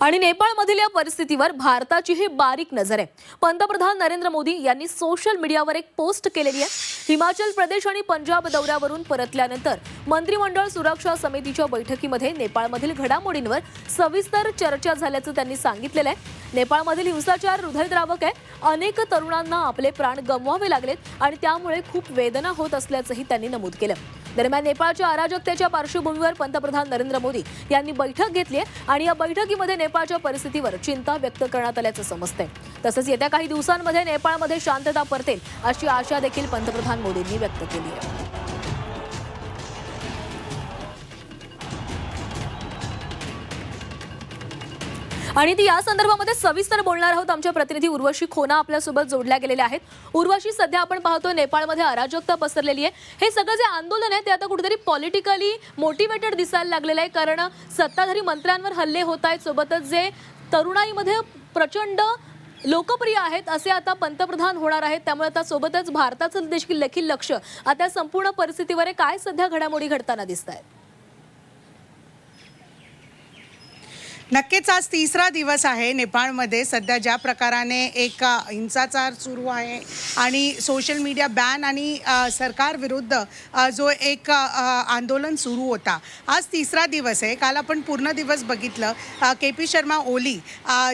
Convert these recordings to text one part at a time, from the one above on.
आणि नेपाळमधील या परिस्थितीवर भारताचीही बारीक नजर आहे. पंतप्रधान नरेंद्र मोदी यांनी सोशल मीडियावर एक पोस्ट केलेली आहे. हिमाचल प्रदेश आणि पंजाब दौऱ्यावरून परतल्यानंतर मंत्रिमंडळ सुरक्षा समितीच्या बैठकीमध्ये नेपाळमधील घडामोडींवर सविस्तर चर्चा झाल्याचं त्यांनी सांगितलेलं आहे. नेपाळमधील हिंसाचार हृदयद्रावक आहे. अनेक तरुणांना आपले प्राण गमवावे लागलेत आणि त्यामुळे खूप वेदना होत असल्याचंही त्यांनी नमूद केलं. दरम्यान नेपाळच्या अराजकतेच्या पार्श्वभूमीवर पंतप्रधान नरेंद्र मोदी यांनी बैठक घेतली आहे आणि या बैठकीमध्ये नेपाळच्या परिस्थितीवर चिंता व्यक्त करण्यात आल्याचं समजतंय. तसंच येत्या काही दिवसांमध्ये नेपाळमध्ये शांतता परतेल अशी आशा देखील पंतप्रधान मोदींनी व्यक्त केली आहे. आणि ती या संदर्भामध्ये सविस्तर बोलणार आहोत. आमच्या प्रतिनिधी उर्वशी खोना आपल्यासोबत जोडल्या गेलेल्या आहेत. उर्वशी सध्या आपण पाहतो नेपाळमध्ये अराजकता पसरलेली आहे. हे सगळं जे आंदोलन आहे ते आता कुठेतरी पॉलिटिकली मोटिवेटेड दिसायला लागलेलं आहे. कारण सत्ताधारी मंत्र्यांवर हल्ले होत आहेत. सोबतच जे तरुणाईमध्ये प्रचंड लोकप्रिय आहेत असे आता पंतप्रधान होणार आहेत. त्यामुळे आता सोबतच भारताचं देखील लक्ष. आता संपूर्ण परिस्थितीवर काय सध्या घडामोडी घडताना दिसत आहेत नक्कीच आज तिसरा दिवस आहे नेपाळमध्ये. सध्या ज्या प्रकाराने एक हिंसाचार सुरू आहे आणि सोशल मीडिया बॅन आणि सरकार सरकारविरुद्ध जो एक आंदोलन सुरू होता. आज तिसरा दिवस आहे. काल आपण पूर्ण दिवस बघितलं. के पी शर्मा ओली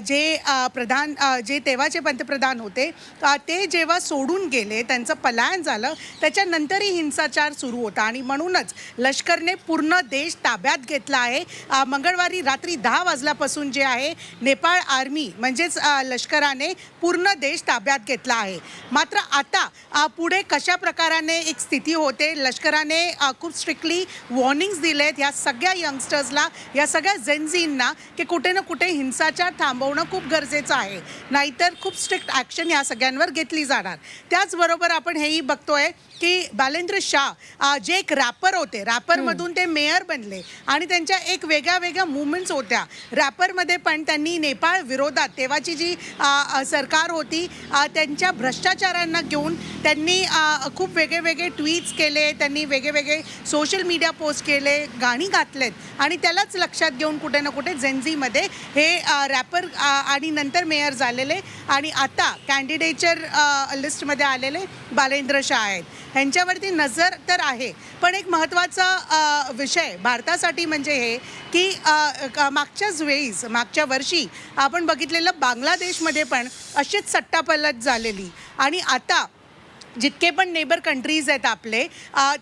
जे प्रधान जे तेव्हाचे पंतप्रधान होते ते जेव्हा सोडून गेले त्यांचं पलायन झालं त्याच्यानंतरही हिंसाचार सुरू होता. आणि म्हणूनच लष्करने पूर्ण देश ताब्यात घेतला आहे. मंगळवारी रात्री दहा वाजल्यापासून जे आहे नेपाळ आर्मी म्हणजेच लष्कराने पूर्ण देश ताब्यात घेतला आहे. मात्र आता पुढे कशा प्रकाराने एक स्थिती होते लष्कराने खूप स्ट्रिक्टली वॉर्निंग्स दिलेत या सगळ्या यंगस्टर्सला या सगळ्या जेन्झींना की कुठे ना कुठे हिंसाचार थांबवणं खूप गरजेचं आहे. नाहीतर खूप स्ट्रिक्ट ॲक्शन या सगळ्यांवर घेतली जाणार. त्याचबरोबर आपण हेही बघतोय की बालेंद्र शाह जे एक रॅपर होते रॅपरमधून ते मेयर बनले आणि त्यांच्या एक वेगळ्या वेगळ्या मुवमेंट्स होत्या. रॅपरमध्ये पण त्यांनी नेपाळ विरोधात तेव्हाची जी सरकार होती त्यांच्या भ्रष्टाचारांना घेऊन त्यांनी खूप वेगळे वेगळे ट्विट्स केले त्यांनी वेगळे वेगळे सोशल मीडिया पोस्ट केले गाणी घातलेत आणि त्यालाच लक्षात घेऊन कुठे ना कुठे झेन्झीमध्ये हे रॅपर आणि नंतर मेयर झालेले आणि आता कॅन्डिडेचर लिस्टमध्ये आलेले बालेंद्र शाह आहेत. ह्यांच्यावरती नजर तर आहे पण एक महत्त्वाचा विषय भारतासाठी म्हणजे हे की मागच्याच वेळीस मागच्या वर्षी आपण बघितलेलं बांगलादेशमध्ये पण अशीच सट्टापलट झालेली. आणि आता जितके पण नेबर कंट्रीज आहेत आपले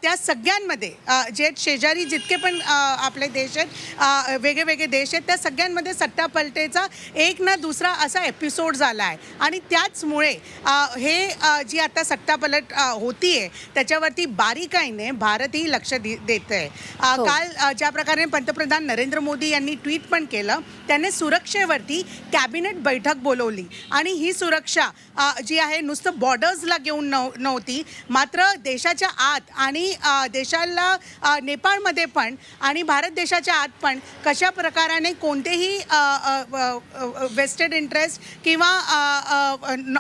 त्या सगळ्यांमध्ये जे शेजारी जितके पण आपले देश आहेत वेगळे वेगळे देश आहेत त्या सगळ्यांमध्ये सट्टा पलटेचा एक ना दुसरा असा एपिसोड झाला आहे. आणि त्याचमुळे हे जी आता सट्टापलट होतीये त्याच्यावरती बारीकाईने भारतही लक्ष दे देत आहे हो. काल ज्या प्रकारे पंतप्रधान नरेंद्र मोदी यांनी ट्विट पण केलं त्याने सुरक्षेवरती कॅबिनेट बैठक बोलवली. आणि ही सुरक्षा जी आहे नुसतं बॉर्डर्सला घेऊन नव नव्हती. मात्र देशाच्या आत आणि देशाला नेपाळमध्ये पण आणि भारत देशाच्या आत पण कशा प्रकाराने कोणतेही वेस्टेड इंटरेस्ट किंवा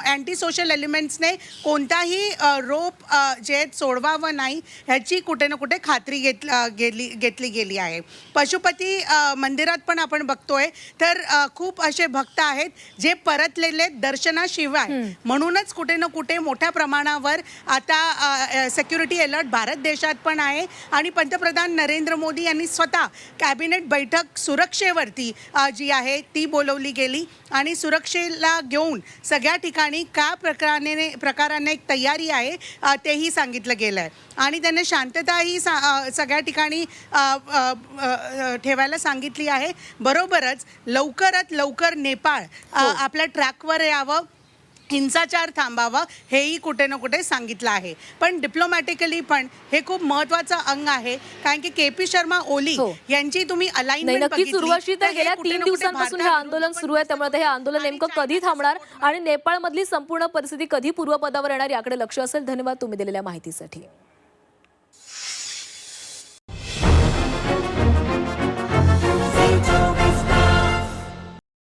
अँटी सोशल एलिमेंट्सने कोणताही रोप जे आहेत सोडवावं नाही ह्याची कुठे ना कुठे खात्री घेत गेली घेतली गेली आहे. पशुपती मंदिरात पण आपण बघतोय तर खूप असे भक्त आहेत जे परतलेले दर्शनाशिवाय म्हणूनच कुठे ना कुठे मोठ्या प्रमाणावर आता सेक्युरिटी अलर्ट भारत देशात पण आहे. आणि पंतप्रधान नरेंद्र मोदी यांनी स्वतः कॅबिनेट बैठक सुरक्षेवरती जी आहे ती बोलवली गेली. आणि सुरक्षेला घेऊन सगळ्या ठिकाणी का प्रकाराने प्रकाराने एक तयारी आहे तेही सांगितलं गेलं आहे आणि त्यांनी शांतताही सा सगळ्या ठिकाणी ठेवायला सांगितली आहे. बरोबरच लवकरात लवकर नेपाळ अ, आपल्या ट्रॅकवर यावं. हिंसाचार थांबावा हेही कुठे ना कुठे सांगितलं आहे. पण डिप्लोमॅटिकली पण हे खूप महत्वाचं अंग आहे. कारण की के पी शर्मा ओली हो. यांची तुम्ही दिवसांपासून हे आंदोलन सुरू आहे त्यामुळे हे आंदोलन नेमकं कधी थांबणार आणि नेपाळमधली संपूर्ण परिस्थिती कधी पूर्वपदावर येणार याकडे लक्ष असेल. धन्यवाद तुम्ही दिलेल्या माहितीसाठी.